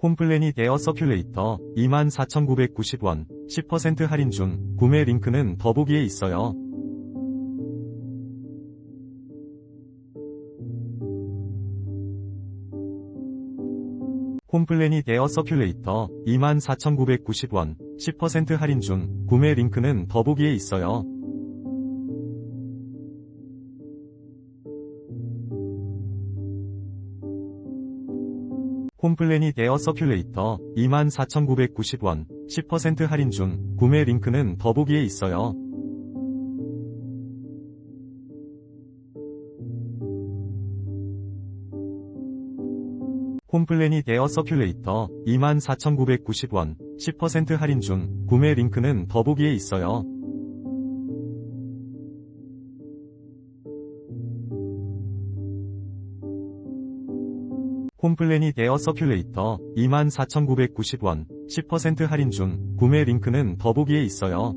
콤플래닛 에어 서큘레이터 24,990원 10% 할인 중 구매 링크는 더보기에 있어요. 콤플래닛 에어 서큘레이터 24,990원 10% 할인 중 구매 링크는 더보기에 있어요. 콤플래닛 에어 서큘레이터 24,990원 10% 할인 중 구매 링크는 더보기에 있어요. 콤플래닛 에어 서큘레이터 24,990원 10% 할인 중 구매 링크는 더보기에 있어요. 콤플래닛 에어 서큘레이터 24,990원 10% 할인 중 구매 링크는 더보기에 있어요.